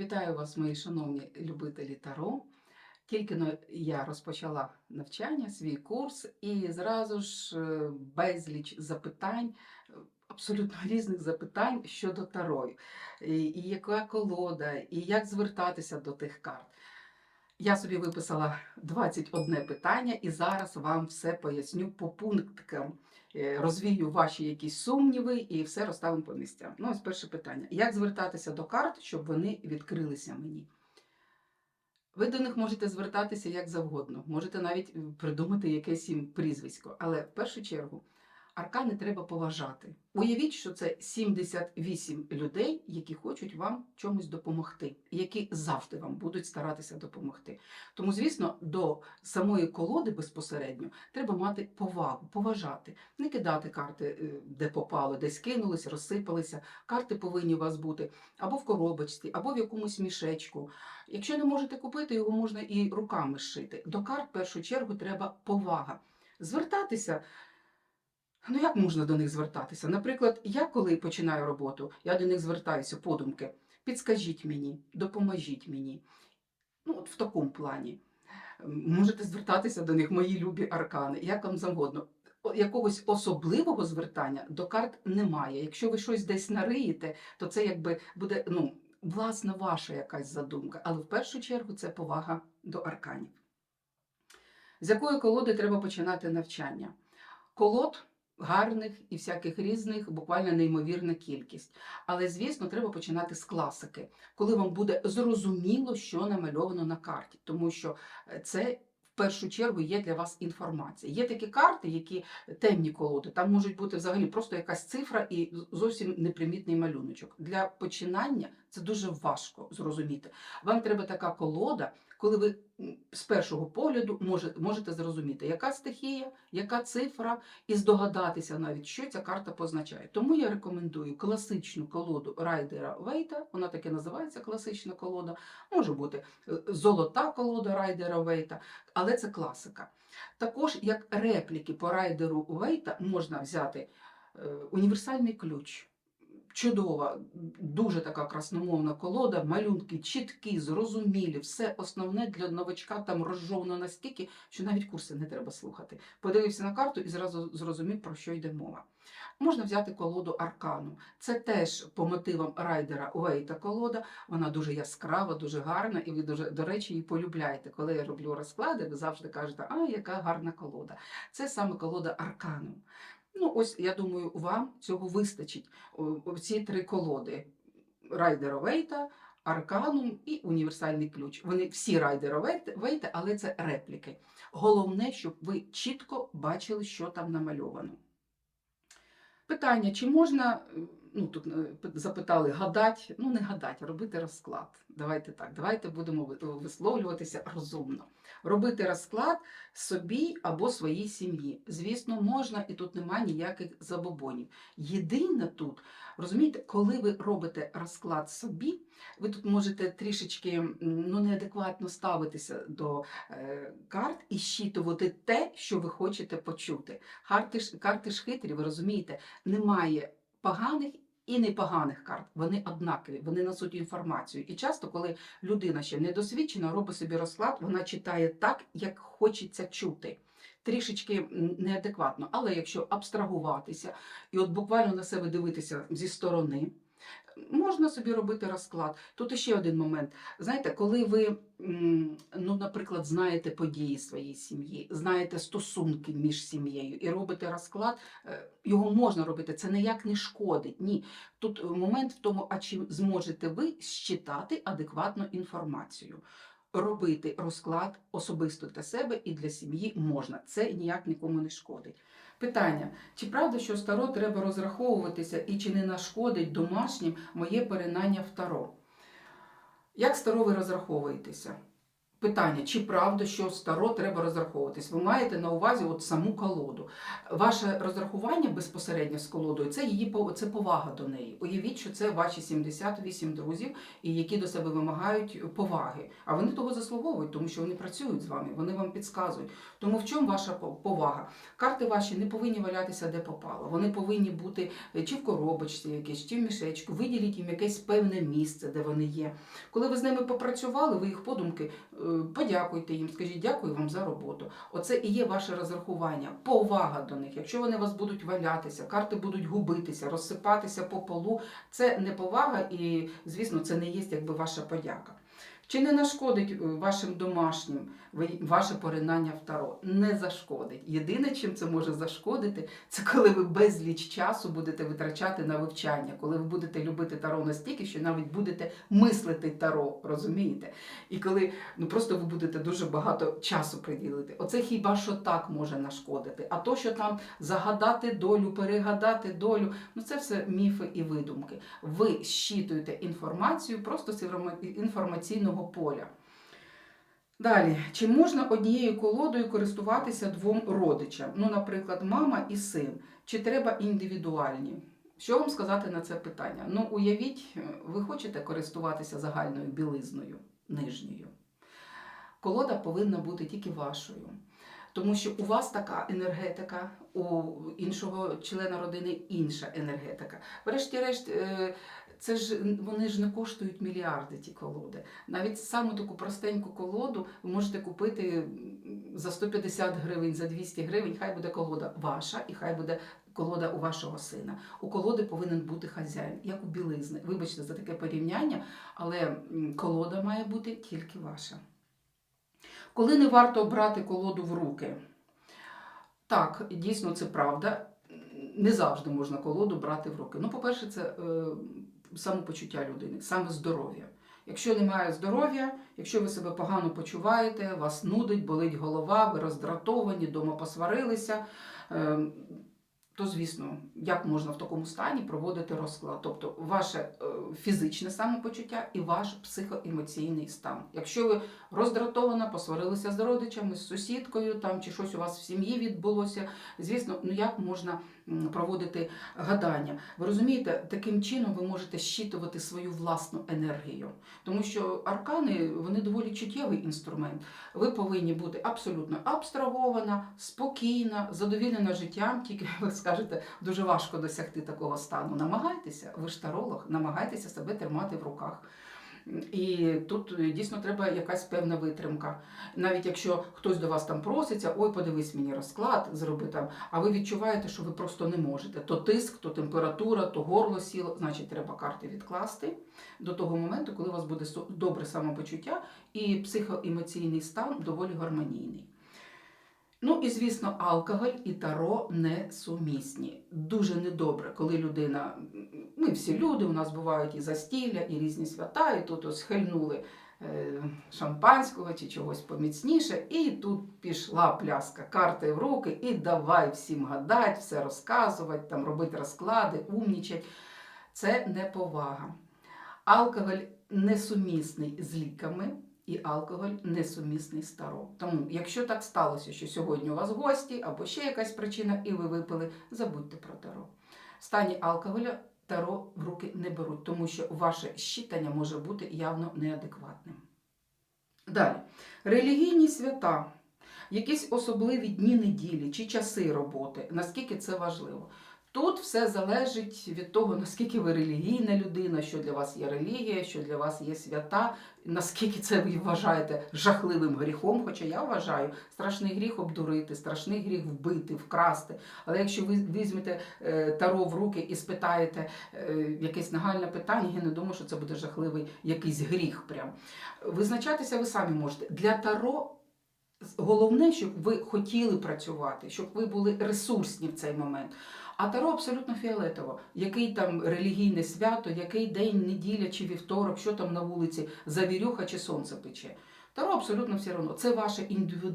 Вітаю вас, мої шановні любителі Таро. Тільки я розпочала навчання, свій курс, і зразу ж е, безліч запитань, абсолютно різних запитань щодо Таро. І, і яка колода, і як звертатися до тих карт. Я собі виписала 21 питання і зараз вам все поясню по пунктикам. Е, Розвію ваші якісь сумніви і все розставимо по місцям. Ну, ось перше питання: як звертатися до карт, щоб вони відкрилися мені? Ви до них можете звертатися як завгодно, можете навіть е, придумати якесь їм прізвисько, але в першу чергу аркани треба поважати. Уявіть, що це 78 людей, які хочуть вам чомусь допомогти, які завжди вам будуть старатися допомогти. Тому, звісно, до самої колоди безпосередньо треба мати повагу, поважати, не кидати карти, е, де попало, десь кинулись, розсипалися. Карти повинні у вас бути або в коробочці, або в якомусь мішечку. Якщо не можете купити, його можна і руками зшити. До карт в першу чергу треба повага. Звертатися. Ну, як можна до них звертатися? Наприклад, я коли починаю роботу, я до них звертаюся подумки. Підскажіть мені, допоможіть мені. Ну, от в такому плані. Можете звертатися до них, мої любі аркани, як вам завгодно. Якогось особливого звертання до карт немає. Якщо ви щось десь нариєте, то це якби буде ну, власна ваша якась задумка. Але в першу чергу це повага до арканів. З якої колоди треба починати навчання? Колод гарних і всяких різних, буквально неймовірна кількість. Але, звісно, треба починати з класики, коли вам буде зрозуміло, що намальовано на карті, тому що е, це. В першу чергу є для вас інформація. Є такі карти, які темні колоди, там можуть бути взагалі просто якась цифра і зовсім непримітний малюночок. Для починання це дуже важко зрозуміти. Вам треба така колода, коли ви з першого погляду можете, зрозуміти, яка стихія, яка цифра, і здогадатися навіть, що ця карта позначає. Тому я рекомендую класичну колоду Райдера Вейта, вона таки називається класична колода, може бути е, золота колода Райдера Вейта, але це класика. Також як репліки по райдеру Вейта можна взяти е, універсальний ключ. Чудова, дуже така красномовна колода, малюнки чіткі, зрозумілі, все основне для новачка там розжовно настільки, що навіть курси не треба слухати. Подивився на карту і зразу зрозумів, про що йде мова. Можна взяти колоду аркану. Це теж по мотивам райдера Уейта колода. Вона дуже яскрава, дуже гарна, і ви дуже, до речі, її полюбляєте. Коли я роблю розклади, ви завжди кажете, а яка гарна колода. Це саме колода аркану. Ну, ось я думаю, вам цього вистачить. Ці три колоди: Райдера Вейта, Арканум і універсальний ключ. Вони всі Райдера Вейта- але це репліки. Головне, щоб ви чітко бачили, що там намальовано. Питання: чи можна, ну тут е, запитали, гадать, ну не гадать, робити розклад. Давайте так, давайте будемо висловлюватися розумно. Робити розклад собі або своїй сім'ї. Звісно, можна, і тут немає ніяких забобонів. Єдине тут, розумієте, коли ви робите розклад собі, ви тут можете трішечки ну, неадекватно ставитися до е, карт і щитувати те, що ви хочете почути. Карти ж, карти ж хитрі, ви розумієте, немає поганих. І непоганих карт, вони однакові, вони несуть інформацію. І часто, коли людина ще недосвідчена, робить собі розклад, вона читає так, як хочеться чути. Трішечки неадекватно. Але якщо абстрагуватися і от буквально на себе дивитися зі сторони, можна собі робити розклад. Тут ще один момент. Знаєте, коли ви, ну, наприклад, знаєте події своєї сім'ї, знаєте стосунки між сім'єю і робите розклад, е, його можна робити, це ніяк не шкодить. Ні. Тут момент в тому, а чи зможете ви считати адекватну інформацію. Робити розклад особисто для себе і для сім'ї можна. Це ніяк нікому не шкодить. Питання: чи правда, що з Таро треба розраховуватися і чи не нашкодить домашнім моє перенання в Таро? Як з Таро ви розраховуєтеся? Питання, чи правда, що з таро треба розраховуватись? Ви маєте на увазі от саму колоду. Ваше розрахування безпосередньо з колодою це її це повага до неї. Уявіть, що це ваші 78 друзів, які до себе вимагають поваги. А вони того заслуговують, тому що вони працюють з вами, вони вам підказують. Тому в чому ваша повага? Карти ваші не повинні валятися де попало. Вони повинні бути е, чи в коробочці якесь, чи в мішечку. Виділіть їм якесь певне місце, де вони є. Коли ви з ними попрацювали, ви їх подумки е, подякуйте їм, скажіть дякую вам за роботу. Оце і є ваше розрахування, повага до них. Якщо вони вас будуть валятися, карти будуть губитися, розсипатися по полу, це не повага і, звісно, це не є якби ваша подяка. Чи не нашкодить е, вашим домашнім ваше поринання в таро? Не зашкодить. Єдине, чим це може зашкодити, це коли ви безліч часу будете витрачати на вивчання, коли ви будете любити таро настільки, що навіть будете мислити таро, розумієте? І коли ну просто ви будете дуже багато часу приділити. Оце хіба що так може нашкодити. А то, що там загадати долю, перегадати долю, ну це все міфи і видумки. Ви щитуєте інформацію просто з інформа- інформаційного поля. Далі, чи можна однією колодою користуватися двом родичам? Ну, наприклад, мама і син. Чи треба індивідуальні? Що вам сказати на це питання? Ну, уявіть, е, ви хочете користуватися загальною білизною нижньою. Колода повинна бути тільки вашою. Тому що у вас така енергетика, у іншого члена родини інша енергетика. Врешті-решт, е, це ж вони ж не коштують мільярди ті колоди. Навіть саму таку простеньку колоду ви можете купити за 150 гривень, за 200 гривень. Хай буде колода ваша, і хай буде колода у вашого сина. У колоди повинен бути хазяїн, як у білизни. Вибачте за таке порівняння, але колода має бути тільки ваша. Коли не варто брати колоду в руки? Так, дійсно це правда. Не завжди можна колоду брати в руки. Ну, по-перше, це е, самопочуття людини, саме здоров'я. Якщо немає здоров'я, якщо ви себе погано почуваєте, вас нудить, болить голова, ви роздратовані, дома посварилися, е, то звісно, як можна в такому стані проводити розклад? Тобто ваше е, фізичне самопочуття і ваш психоемоційний стан. Якщо ви роздратована, посварилися з родичами, з сусідкою, там чи щось у вас в сім'ї відбулося, звісно, ну як можна проводити гадання? Ви розумієте, таким чином ви можете щитувати свою власну енергію, тому що аркани вони доволі чуттєвий інструмент. Ви повинні бути абсолютно абстрагована, спокійна, задовільнена життям. Тільки ви скажете, дуже важко досягти такого стану. Намагайтеся, ви ж таролог, намагайтеся себе тримати в руках. І тут е, дійсно треба якась певна витримка. Навіть якщо хтось до вас там проситься, ой, подивись мені розклад, зроби там, а ви відчуваєте, що ви просто не можете. То тиск, то температура, то горло сіло, значить, треба карти відкласти до того моменту, коли у вас буде добре самопочуття і психоемоційний стан доволі гармонійний. Ну і звісно, алкоголь і таро не сумісні. Дуже недобре, коли людина, ми всі люди, у нас бувають і застілля, і різні свята, і тут ось хильнули е, шампанського чи чогось поміцніше, і тут пішла пляска, карти в руки, і давай всім гадать, все розказувати, там робити розклади, умнічать. Це неповага. Алкоголь несумісний з ліками і алкоголь несумісний з таро. Тому, якщо так сталося, що сьогодні у вас гості або ще якась причина, і ви випили, забудьте про таро. В стані алкоголя таро в руки не беруть, тому що ваше щитання може бути явно неадекватним. Далі. Релігійні свята, якісь особливі дні неділі чи часи роботи, наскільки це важливо. Тут все залежить від того, наскільки ви релігійна людина, що для вас є релігія, що для вас є свята, наскільки це ви вважаєте жахливим гріхом. Хоча я вважаю, страшний гріх обдурити, страшний гріх вбити, вкрасти. Але якщо ви візьмете е, таро в руки і спитаєте е, якесь нагальне питання, я не думаю, що це буде жахливий якийсь гріх. Прям визначатися ви самі можете. Для таро головне, щоб ви хотіли працювати, щоб ви були ресурсні в цей момент. А таро абсолютно фіолетово. Який там релігійне свято, який день, неділя чи вівторок, що там на вулиці, завірюха чи сонце пече. Таро абсолютно все одно. Це ваше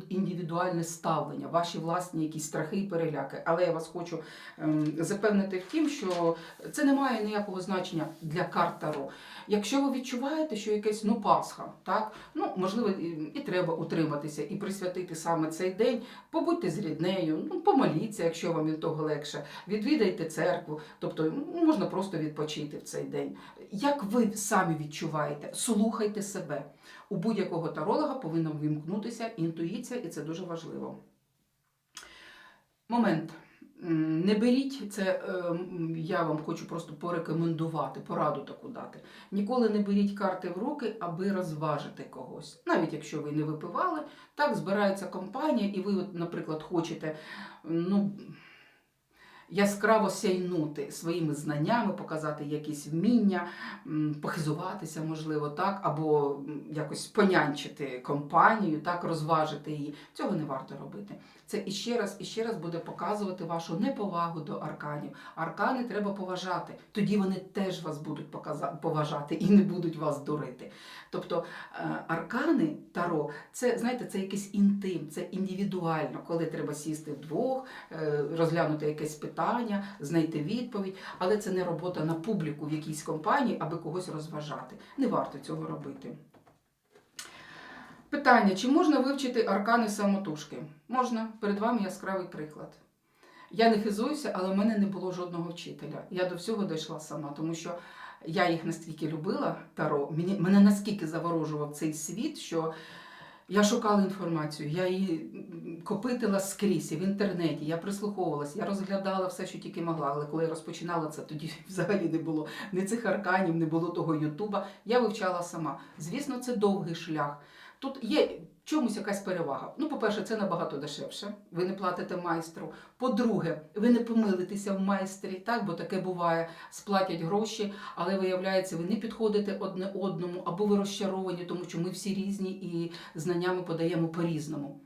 індивідуальне ставлення, ваші власні якісь страхи і переляки. Але я вас хочу ем, запевнити в тім, що це не має ніякого значення для карт Таро. Якщо ви відчуваєте, що якесь ну Пасха, так ну можливо і, треба утриматися і присвятити саме цей день, побудьте з ріднею, ну помоліться, якщо вам від того легше, відвідайте церкву, тобто ну, можна просто відпочити в цей день. Як ви самі відчуваєте, слухайте себе. У будь-якого таролога повинна вимкнутися інтуїція, і це дуже важливо. Момент. Не беріть це, е, я вам хочу просто порекомендувати, пораду таку дати. Ніколи не беріть карти в руки, аби розважити когось. Навіть якщо ви не випивали, так збирається компанія, і ви, наприклад, хочете ну, яскраво сяйнути своїми знаннями, показати якісь вміння, похизуватися, можливо, так, або якось понянчити компанію, так, розважити її. Цього не варто робити. Це іще раз і ще раз буде показувати вашу неповагу до арканів. Аркани треба поважати. Тоді вони теж вас будуть поважати і не будуть вас дурити. Тобто е, аркани Таро, це знаєте, це якийсь інтим, це індивідуально, коли треба сісти вдвох, е, розглянути якесь питання, знайти відповідь, але це не робота на публіку в якійсь компанії, аби когось розважати. Не варто цього робити. Питання: чи можна вивчити аркани самотужки? Можна. Перед вами яскравий приклад. Я не хизуюся, але в мене не було жодного вчителя. Я до всього дійшла сама, тому що я їх настільки любила, Таро, мене наскільки заворожував цей світ, що я шукала інформацію, я її копитила скрізь і в інтернеті, я прислуховувалася, я розглядала все, що тільки могла. Але коли я розпочинала це, тоді взагалі не було ні цих арканів, не було того Ютуба. Я вивчала сама. Звісно, це довгий шлях. Тут є чомусь якась перевага. Ну, по-перше, це набагато дешевше. Ви не платите майстру. По-друге, ви не помилитеся в майстрі, так, бо таке буває, сплатять гроші, але виявляється, ви не підходите одне одному, або ви розчаровані, тому що ми всі різні і знаннями подаємо по-різному.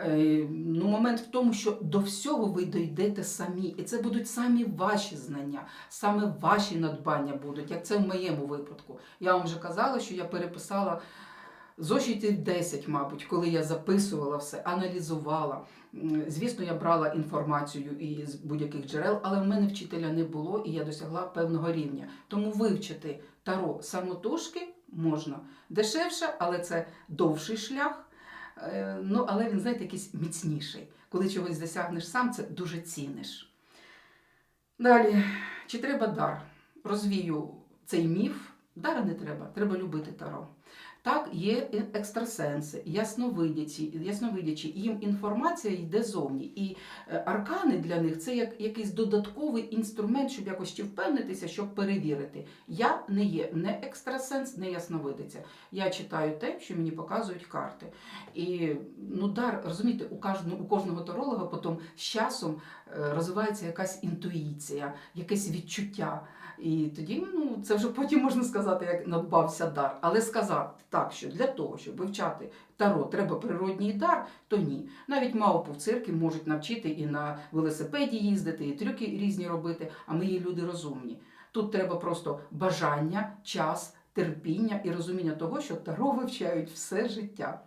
Е, Ну, момент в тому, що до всього ви дійдете самі, і це будуть самі ваші знання, саме ваші надбання будуть, як це в моєму випадку. Я вам вже казала, що я переписала зошитів 10, мабуть, коли я записувала все, аналізувала. Звісно, я брала інформацію із будь-яких джерел, але в мене вчителя не було, і я досягла певного рівня. Тому вивчити таро самотужки можна дешевше, але це довший шлях. Е, Ну, але він, знаєте, якийсь міцніший. Коли чогось досягнеш сам, це дуже ціниш. Далі, чи треба дар? Розвію цей міф. Дара не треба, треба любити таро. Так, є е- екстрасенси, ясновидячі, ясновидячі, їм інформація йде зовні. І е, аркани для них це як якийсь додатковий інструмент, щоб якось чи впевнитися, щоб перевірити. Я не є не екстрасенс, не ясновидиця. Я читаю те, що мені показують карти. І ну, дар, розумієте, у кожного, у кожного таролога потім з часом е, розвивається якась інтуїція, якесь відчуття. І тоді ну, це вже потім можна сказати, як надбався дар. Але сказати так, що для того, щоб вивчати таро, треба природній дар, то ні. Навіть мавпу в цирки можуть навчити і на велосипеді їздити, і трюки різні робити, а ми є люди розумні. Тут треба просто бажання, час, терпіння і розуміння того, що таро вивчають все життя.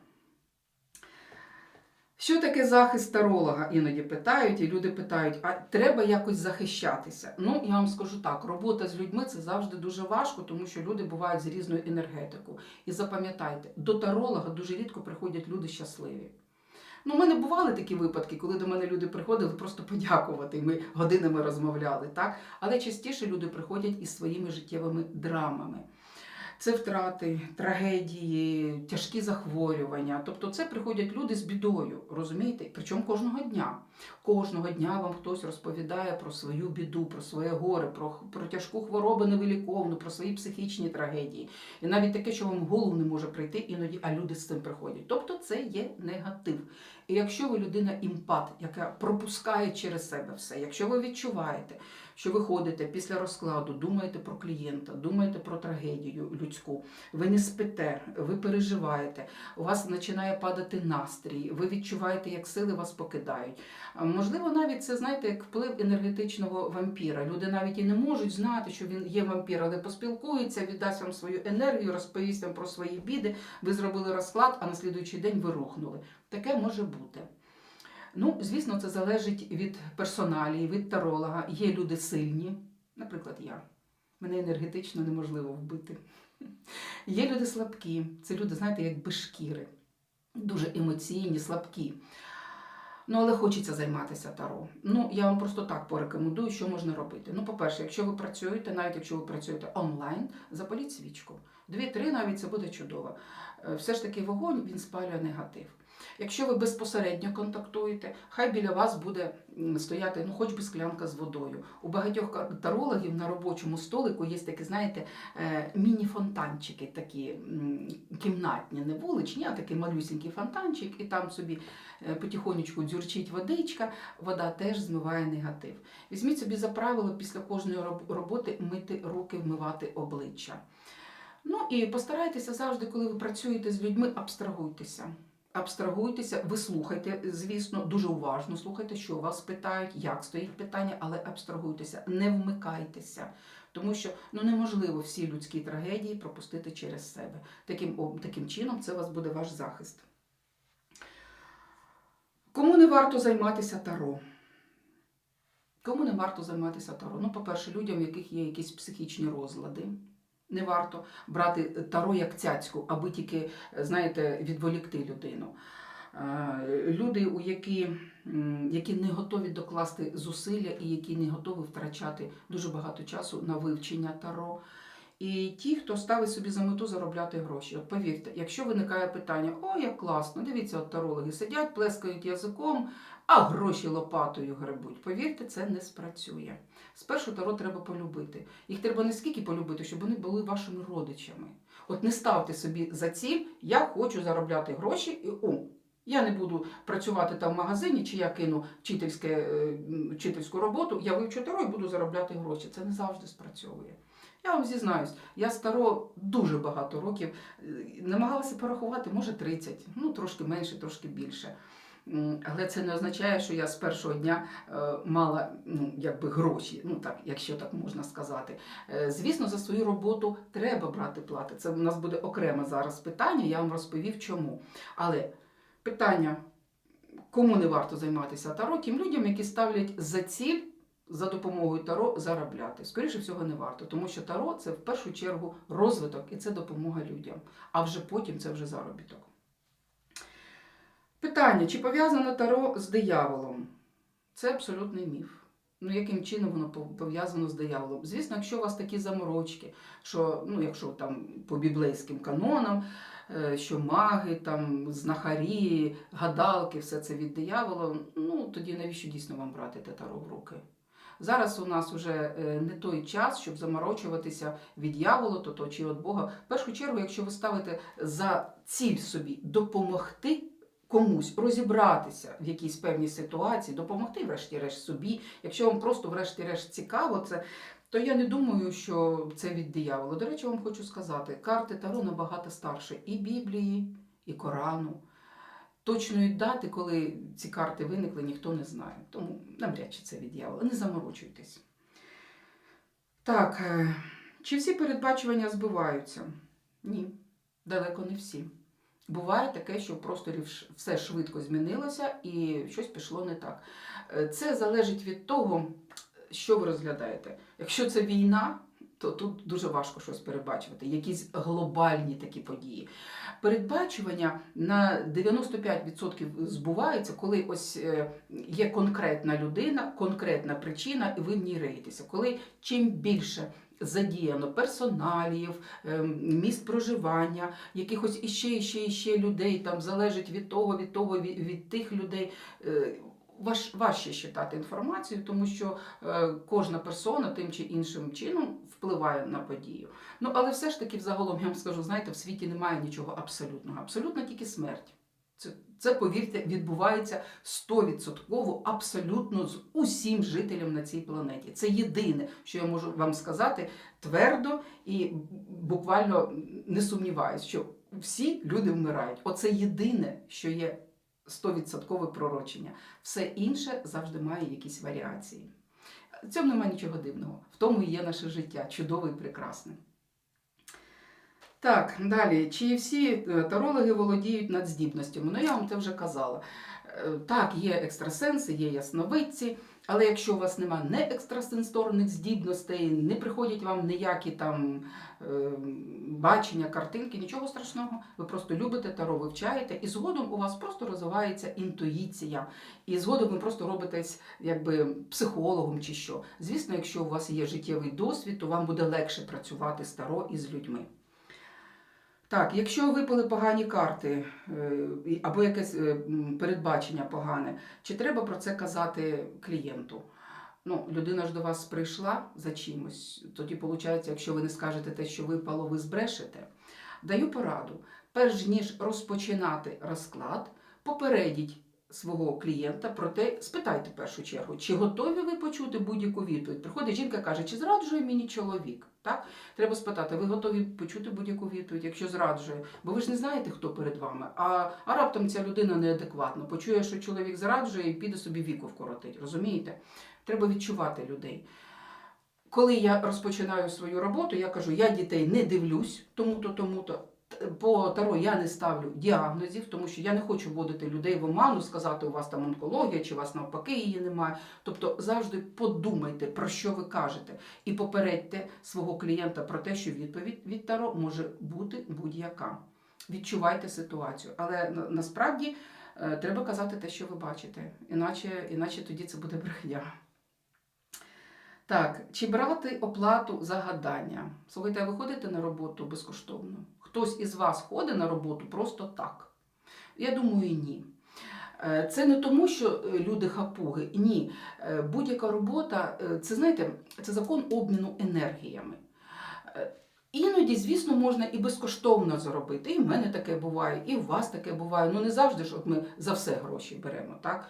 Що таке захист таролога? Іноді питають, і люди питають, а треба якось захищатися. Ну, я вам скажу так: робота з людьми це завжди дуже важко, тому що люди бувають з різною енергетикою. І запам'ятайте, до таролога дуже рідко приходять люди щасливі. Ну, у мене бували такі випадки, коли до мене люди приходили просто подякувати. Ми годинами розмовляли, так? Але частіше люди приходять із своїми життєвими драмами. Це втрати, трагедії, тяжкі захворювання. Тобто це приходять люди з бідою, розумієте? Причому кожного дня. Кожного дня вам хтось розповідає про свою біду, про своє горе, про, про тяжку хворобу невиліковну, про свої психічні трагедії. І навіть таке, що вам в голову не може прийти іноді, а люди з цим приходять. Тобто це є негатив. І якщо ви людина імпат, яка пропускає через себе все, якщо ви відчуваєте, що ви ходите після розкладу, думаєте про клієнта, думаєте про трагедію людську, ви не спите, ви переживаєте, у вас починає падати настрій, ви відчуваєте, як сили вас покидають. Можливо, навіть це, знаєте, як вплив енергетичного вампіра. Люди навіть і не можуть знати, що він є вампір, але поспілкується, віддасть вам свою енергію, розповість вам про свої біди. Ви зробили розклад, а на слідуючий день ви рухнули. Таке може бути. Ну, звісно, це залежить від персоналії, від таролога. Є люди сильні, наприклад, я. Мене енергетично неможливо вбити. Є люди слабкі, це люди, знаєте, як без шкіри, дуже емоційні, слабкі. Ну, але хочеться займатися таро. Ну, я вам просто так порекомендую, що можна робити. Ну, по-перше, якщо ви працюєте, навіть якщо ви працюєте онлайн, запаліть свічку. Дві-три навіть це буде чудово. Е, Все ж таки вогонь він спалює негатив. Якщо ви безпосередньо контактуєте, хай біля вас буде стояти ну, хоч би склянка з водою. У багатьох тарологів на робочому столику є такі, знаєте, е, міні-фонтанчики, такі кімнатні, не вуличні, а такий малюсінький фонтанчик, і там собі е, потихонечку дзюрчить водичка, вода теж змиває негатив. Візьміть собі за правило після кожної роботи мити руки, вмивати обличчя. Ну і постарайтеся завжди, коли ви працюєте з людьми, абстрагуйтеся. Абстрагуйтеся, ви слухайте, звісно, дуже уважно слухайте, що вас питають, як стоїть питання, але абстрагуйтеся, не вмикайтеся. Тому що ну, неможливо всі людські трагедії пропустити через себе. Таким, таким чином, це вас буде ваш захист. Кому не варто займатися таро? Кому не варто займатися таро? Ну, по-перше, людям, у яких є якісь психічні розлади. Не варто брати таро як цяцьку, аби тільки, знаєте, відволікти людину. Е, Люди, у які, які не готові докласти зусилля і які не готові втрачати дуже багато часу на вивчення таро. І ті, хто ставить собі за мету заробляти гроші. От повірте, якщо виникає питання, о, як класно, дивіться, от тарологи сидять, плескають язиком, а гроші лопатою гребуть. Повірте, це не спрацює. Спершу таро треба полюбити. Їх треба не скільки полюбити, щоб вони були вашими родичами. От не ставте собі за ціль, я хочу заробляти гроші, і о, я не буду працювати там в магазині, чи я кину вчительське, е, вчительську роботу, я вивчу таро і буду заробляти гроші. Це не завжди спрацьовує. Я вам зізнаюсь, я старо дуже багато років е, намагалася порахувати, може 30, ну трошки менше, трошки більше. Але це не означає, що я з першого дня е, мала ну, якби гроші, ну так, якщо так можна сказати. Е, Звісно, за свою роботу треба брати плати. Це у нас буде окреме зараз питання, я вам розповів чому. Але питання, кому не варто займатися таро, тим людям, які ставлять за ціль за допомогою таро заробляти. Скоріше всього, не варто, тому що таро це в першу чергу розвиток і це допомога людям, а вже потім це вже заробіток. Питання: чи пов'язано таро з дияволом? Це абсолютний міф. Ну, яким чином воно пов'язано з дияволом? Звісно, якщо у вас такі заморочки, що ну, якщо там по біблейським канонам, е, що маги, там, знахарі, гадалки, все це від диявола, ну тоді навіщо дійсно вам брати те таро в руки? Зараз у нас вже е, не той час, щоб заморочуватися від дьявола, то, то чи від Бога. В першу чергу, якщо ви ставите за ціль собі допомогти комусь розібратися в якійсь певній ситуації, допомогти, врешті-решт, собі, якщо вам просто, врешті-решт, цікаво це, то я не думаю, що це від диявола. До речі, вам хочу сказати, карти Таро набагато старше і Біблії, і Корану. Точної дати, коли ці карти виникли, ніхто не знає. Тому навряд чи це від дьявола. Не заморочуйтесь. Так, е, чи всі передбачування збиваються? Ні, далеко не всі. Буває таке, що в все швидко змінилося і щось пішло не так. Е, Це залежить від того, що ви розглядаєте. Якщо це війна, то тут дуже важко щось передбачувати, якісь глобальні такі події. Передбачування на 95% збуваються, коли ось е, є конкретна людина, конкретна причина, і ви в ній риєтеся. Коли чим більше задіяно персоналів, ем, місць проживання, якихось іще, іще, іще людей, там залежить від того, від того, від, від тих людей. е, Важ, важче читати інформацію, тому що е, кожна персона тим чи іншим чином впливає на подію. Ну, але все ж таки, взагалом, я вам скажу, знаєте, в світі немає нічого абсолютного. Абсолютно тільки смерть. Це, повірте, відбувається 100% абсолютно з усім жителям на цій планеті. Це єдине, що я можу вам сказати твердо і буквально не сумніваюсь, що всі люди вмирають. Оце єдине, що є 100% пророчення. Все інше завжди має якісь варіації. В цьому немає нічого дивного. В тому і є наше життя, чудове і прекрасне. Так, далі. Чи всі е, тарологи володіють надздібностями? Ну, я вам це вже казала. Е, Так, є екстрасенси, є ясновидці, але якщо у вас немає не екстрасенсорних здібностей, не приходять вам ніякі там е, бачення, картинки, нічого страшного. Ви просто любите таро, вивчаєте, і згодом у вас просто розвивається інтуїція. І згодом ви просто робитесь якби психологом чи що. Звісно, якщо у вас є життєвий досвід, то вам буде легше працювати з таро і з людьми. Так, якщо випали погані карти е, або якесь е, передбачення погане, чи треба про це казати клієнту? Ну, людина ж до вас прийшла за чимось. Тоді, виходить, якщо ви не скажете те, що випало, ви збрешете. Даю пораду. Перш ніж розпочинати розклад, попередіть свого клієнта про те, спитайте в першу чергу, чи готові ви почути будь-яку відповідь. Приходить жінка каже, чи зраджує мені чоловік? Так? Треба спитати, ви готові почути будь-яку відповідь, якщо зраджує? Бо ви ж не знаєте, хто перед вами. А, а раптом ця людина неадекватна, почує, що чоловік зраджує і піде собі віку вкоротить. Розумієте? Треба відчувати людей. Коли я розпочинаю свою роботу, я кажу, я дітей не дивлюсь, тому-то, тому-то. По таро я не ставлю діагнозів, тому що я не хочу вводити людей в оману, сказати, у вас там онкологія, чи у вас навпаки її немає. Тобто завжди подумайте, про що ви кажете, і попередьте свого клієнта про те, що відповідь від таро може бути будь-яка. Відчувайте ситуацію, але насправді е, треба казати те, що ви бачите, іначе, іначе тоді це буде брехня. Так, чи брати оплату за гадання? Слухайте, а ви ходите на роботу безкоштовно? Хтось із вас ходить на роботу просто так? Я думаю, ні. Е, Це не тому, що е, люди хапуги. Ні. Е, Будь-яка робота, це знаєте, це закон обміну енергіями. Іноді, звісно, можна і безкоштовно заробити. І в мене таке буває, і у вас таке буває. Ну не завжди ж от ми за все гроші беремо. Так?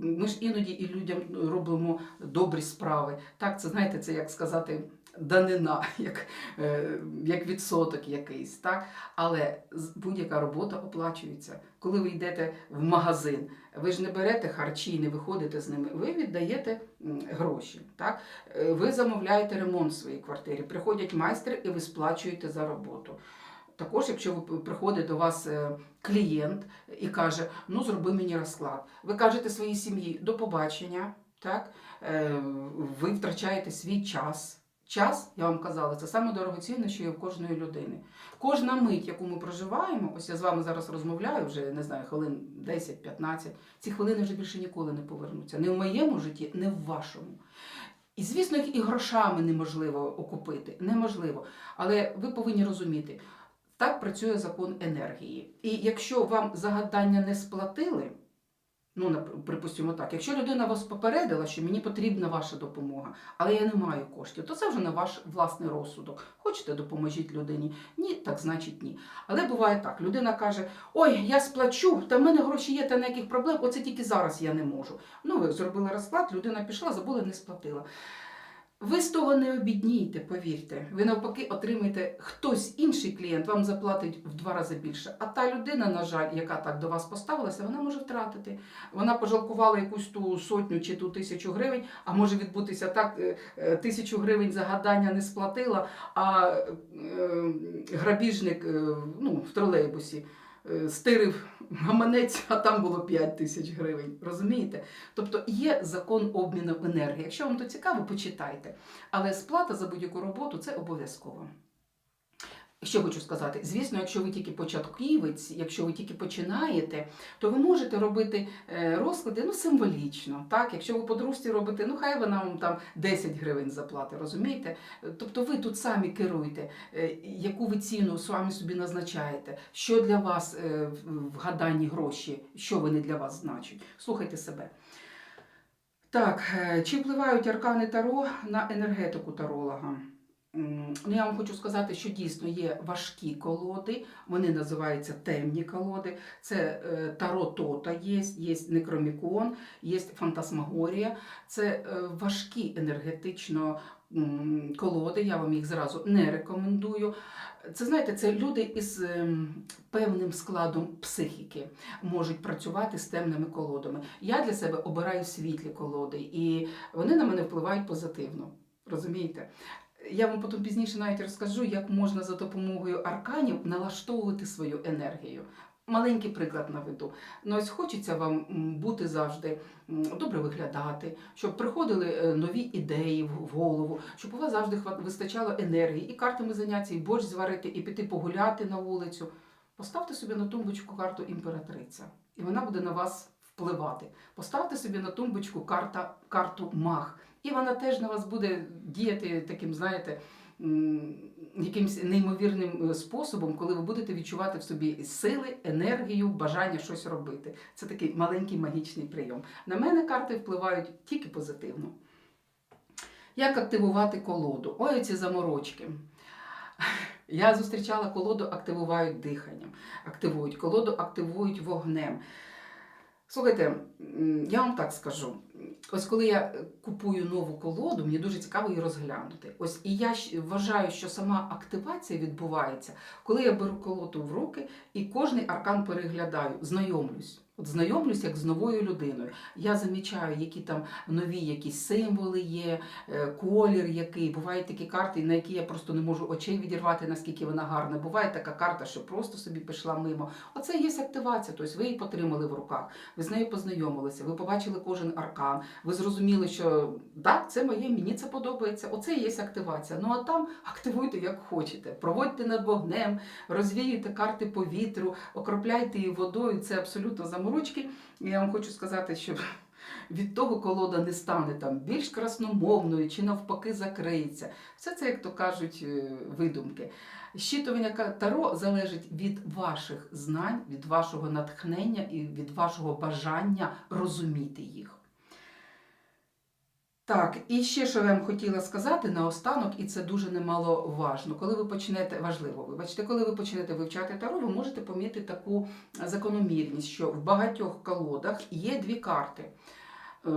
Ми ж іноді і людям робимо добрі справи. Так, це знаєте, це як сказати. Данина, як, е, як відсоток якийсь, так? але будь-яка робота оплачується. Коли ви йдете в магазин, ви ж не берете харчі і не виходите з ними, ви віддаєте гроші. Так? Е, Ви замовляєте ремонт в своїй квартирі, приходять майстри і ви сплачуєте за роботу. Також, якщо ви- приходить до вас е, клієнт і каже, ну зроби мені розклад, ви кажете своїй сім'ї до побачення, так? Ви втрачаєте свій час. Час, я вам казала, це саме дорогоцінне, що є в кожної людини. Кожна мить, яку ми проживаємо, ось я з вами зараз розмовляю, вже не знаю, хвилин 10-15, ці хвилини вже більше ніколи не повернуться. Не в моєму житті, не в вашому. І, звісно, їх і грошами неможливо окупити, неможливо. Але ви повинні розуміти, так працює закон енергії. І якщо вам загадання не сплатили, ну, припустимо так, якщо людина вас попередила, що мені потрібна ваша допомога, але я не маю коштів, то це вже на ваш власний розсудок. Хочете, допоможіть людині? Ні, так значить ні. Але буває так: людина каже: Ой, я сплачу, та в мене гроші є, та ніяких проблем, оце тільки зараз я не можу. Ну, ви зробили розклад, людина пішла, забула, не сплатила. Ви з того не обіднійте, повірте. Ви навпаки отримаєте хтось інший клієнт, вам заплатить в два рази більше. А та людина, на жаль, яка так до вас поставилася, вона може втратити. Вона пожалкувала якусь ту сотню чи ту тисячу гривень, а може відбутися так, е, е, тисячу гривень за гадання не сплатила, а е, грабіжник ну, в тролейбусі стирив гаманець, а там було 5 тисяч гривень. Розумієте? Тобто є закон обміну енергії. Якщо вам то цікаво, почитайте. Але сплата за будь-яку роботу це обов'язково. Що хочу сказати, звісно, якщо ви тільки початківець, якщо ви тільки починаєте, то ви можете робити е, розклади ну, символічно. Так? Якщо ви подружці робите, ну хай вона вам там 10 гривень заплатить, розумієте? Тобто ви тут самі керуєте, е, яку ви ціну самі собі назначаєте, що для вас е, в- гаданні гроші, що вони для вас значать. Слухайте себе. Так, чи впливають аркани Таро на енергетику таролога? Ну, я вам хочу сказати, що дійсно є важкі колоди, вони називаються темні колоди. Це е, Таро Тота є, є Некромікон, є Фантасмагорія. Це е, важкі енергетично колоди, я вам їх зразу не рекомендую. Це знаєте, це люди із ем, певним складом психіки можуть працювати з темними колодами. Я для себе обираю світлі колоди, і вони на мене впливають позитивно. Розумієте? Я вам потім пізніше навіть розкажу, як можна за допомогою арканів налаштовувати свою енергію. Маленький приклад наведу. Ну, ось хочеться вам бути завжди добре виглядати, щоб приходили е, нові ідеї в голову, щоб у вас завжди вистачало енергії, і картами заняття, і борщ зварити, і піти погуляти на вулицю. Поставте собі на тумбочку карту імператриця, і вона буде на вас впливати. Поставте собі на тумбочку карта, карту маг, і вона теж на вас буде діяти таким, знаєте, м, якимось неймовірним е, способом, коли ви будете відчувати в собі сили, енергію, бажання щось робити. Це такий маленький магічний прийом. На мене карти впливають тільки позитивно. Як активувати колоду? Ой, ці заморочки. Я зустрічала колоду, активують диханням, активують колоду, активують вогнем. Слухайте, я вам так скажу. Ось коли я е, купую нову колоду, мені дуже цікаво її розглянути. Ось і я вважаю, що сама активація відбувається, коли я беру колоду в руки і кожний аркан переглядаю, знайомлюсь. От знайомлюсь як з новою людиною. Я замічаю, які там нові якісь символи є, е, колір який. Бувають такі карти, на які я просто не можу очей відірвати, наскільки вона гарна. Буває така карта, що просто собі пішла мимо. Оце є активація. Тобто ви її потримали в руках, ви з нею познайомилися, ви побачили кожен аркан, ви зрозуміли, що так, це моє, мені це подобається. Оце є активація. Ну а там активуйте як хочете. Проводьте над вогнем, розвіюйте карти по вітру, окропляйте її водою. Це абсолютно І я вам хочу сказати, що від того колода не стане там більш красномовною чи навпаки закриється. Все це, як то кажуть, е, видумки. Щитування таро залежить від ваших знань, від вашого натхнення і від вашого бажання розуміти їх. Так, і ще що я вам хотіла сказати наостанок, і це дуже немаловажно. Коли ви почнете, важливо, вибачте, коли ви почнете вивчати таро, ви можете помітити таку закономірність, що в багатьох колодах є дві карти. Е,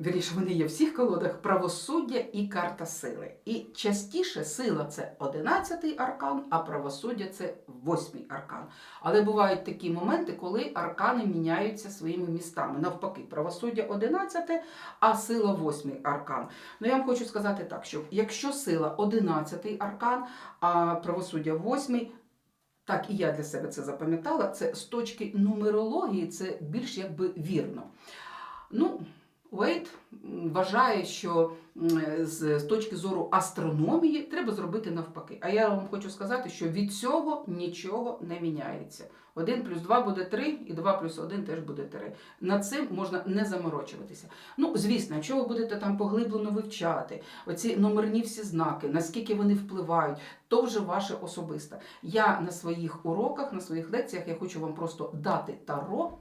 Вірніше, вони є в всіх колодах правосуддя і карта сили. І частіше сила це 11-й аркан, а правосуддя це 8-й аркан. Але бувають такі моменти, коли аркани міняються своїми містами. Навпаки, правосуддя 11, а сила 8 аркан. Ну я вам хочу сказати так, що якщо сила 11 аркан, а правосуддя 8, так і я для себе це запам'ятала, це з точки нумерології це більш якби вірно. Ну, Уейт вважає, що з точки зору астрономії треба зробити навпаки. А я вам хочу сказати, що від цього нічого не міняється. 1 плюс 2 буде 3, і 2 плюс 1 теж буде 3. Над цим можна не заморочуватися. Ну, звісно, якщо ви будете там поглиблено вивчати, оці номерні всі знаки, наскільки вони впливають, то вже ваше особисте. Я на своїх уроках, на своїх лекціях я хочу вам просто дати таро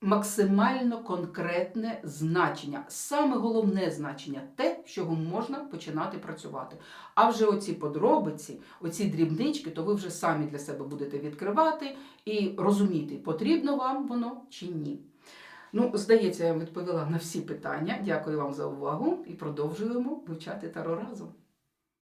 максимально конкретне значення. Саме головне значення те, з чого можна починати працювати. А вже оці подробиці, оці дрібнички, то ви вже самі для себе будете відкривати і розуміти, потрібно вам воно чи ні. Ну, здається, я відповіла на всі питання. Дякую вам за увагу і продовжуємо вивчати таро разом.